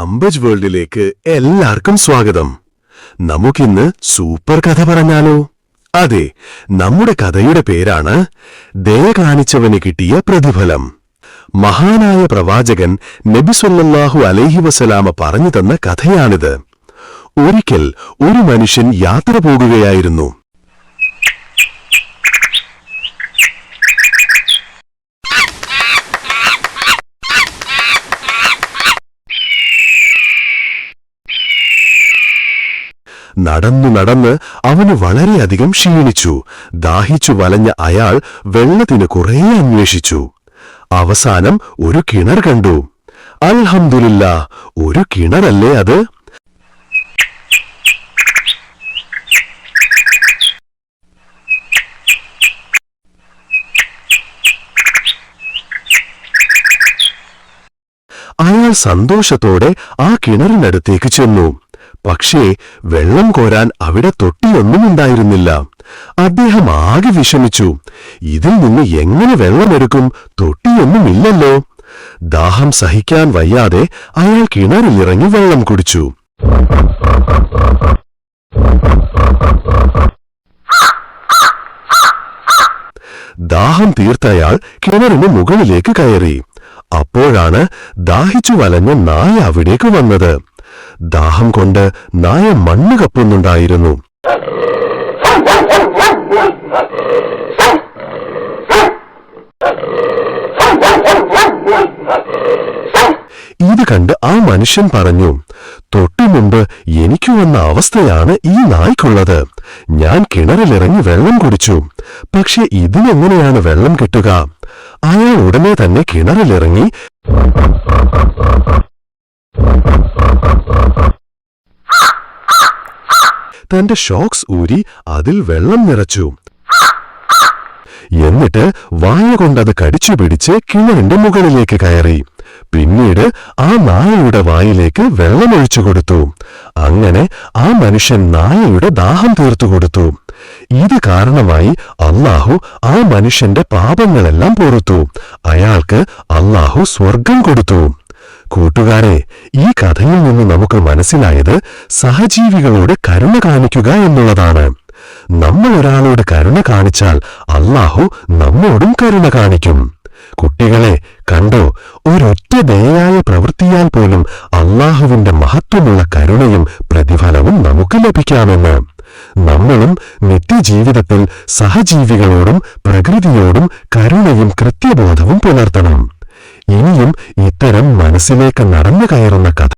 അംബജ് വേൾഡിലേക്ക് എല്ലാവർക്കും സ്വാഗതം. നമുക്കിന്ന് സൂപ്പർ കഥ പറഞ്ഞാലോ? അതെ നമ്മുടെ കഥയുടെ പേരാണ് ദയ കാണിച്ചവന് കിട്ടിയ പ്രതിഫലം. മഹാനായ പ്രവാചകൻ നബിസൊല്ലാഹു അലൈഹി വസലാമ പറഞ്ഞു തന്ന കഥയാണിത്. ഒരിക്കൽ ഒരു മനുഷ്യൻ യാത്ര പോകുകയായിരുന്നു. നടന്നു നടന്ന് അവന് വളരെയധികം ക്ഷീണിച്ചു. ദാഹിച്ചു വലഞ്ഞ അയാൾ വെള്ളത്തിന് കുറേ അന്വേഷിച്ചു. അവസാനം ഒരു കിണർ കണ്ടു. അൽഹംദുലില്ല ഒരു കിണറല്ലേ അത്? അയാൾ സന്തോഷത്തോടെ ആ കിണറിനടുത്തേക്ക് ചെന്നു. പക്ഷേ വെള്ളം കോരാൻ അവിടെ തൊട്ടിയൊന്നുമുണ്ടായിരുന്നില്ല അദ്ദേഹം ആകെ വിഷമിച്ചു. ഇതിൽ നിന്ന് എങ്ങനെ വെള്ളമെടുക്കും തൊട്ടിയൊന്നുമില്ലല്ലോ ദാഹം സഹിക്കാൻ വയ്യാതെ അയാൾ കിണറിലിറങ്ങി വെള്ളം കുടിച്ചു. ദാഹം തീർത്തയാൾ കിണറിന് മുകളിലേക്ക് കയറി. അപ്പോഴാണ് ദാഹിച്ചു വലഞ്ഞ നായ അവിടേക്ക് വന്നത്. ദാഹം കൊണ്ട് നായ മണ്ണ് കപ്പുന്നുണ്ടായിരുന്നു. ഇത് കണ്ട് ആ മനുഷ്യൻ പറഞ്ഞു തൊട്ടു മുമ്പ് എനിക്ക് വന്ന അവസ്ഥയാണ് ഈ നായ്ക്കുള്ളത്. ഞാൻ കിണറിലിറങ്ങി വെള്ളം കുടിച്ചു. പക്ഷെ ഇതിനെങ്ങനെയാണ് വെള്ളം കിട്ടുക? അയാൾ ഉടനെ തന്നെ കിണറിലിറങ്ങി തന്റെ ഷോക്സ് ഊരി അതിൽ വെള്ളം നിറച്ചു. എന്നിട്ട് വായ കൊണ്ടത് കടിച്ചു പിടിച്ച് കിണറിന്റെ മുകളിലേക്ക് കയറി. പിന്നീട് ആ നായയുടെ വായിലേക്ക് വെള്ളമൊഴിച്ചു കൊടുത്തു. അങ്ങനെ ആ മനുഷ്യൻ നായയുടെ ദാഹം തീർത്തു കൊടുത്തു. ഇത് കാരണമായി അള്ളാഹു ആ മനുഷ്യന്റെ പാപങ്ങളെല്ലാം പൊറുത്തു. അയാൾക്ക് അള്ളാഹു സ്വർഗം കൊടുത്തു. കൂട്ടുകാരെ ഈ കഥയിൽ നിന്ന് നമുക്ക് മനസ്സിലായത് സഹജീവികളോട് കരുണ കാണിക്കുക എന്നുള്ളതാണ്. നമ്മൾ ഒരാളോട് കരുണ കാണിച്ചാൽ അള്ളാഹു നമ്മോടും കരുണ കാണിക്കും. കുട്ടികളെ കണ്ടോ ഒരൊറ്റ ദയയായ പ്രവൃത്തിയാൽ പോലും അള്ളാഹുവിന്റെ മഹത്വമുള്ള കരുണയും പ്രതിഫലവും നമുക്ക് ലഭിക്കാമെന്ന്. നമ്മളും നിത്യജീവിതത്തിൽ സഹജീവികളോടും പ്രകൃതിയോടും കരുണയും കൃത്യബോധവും പുലർത്തണം. ഇനിയും ഇത്തരം മനസ്സിലേക്ക് നടന്നു കയറുന്ന കഥ.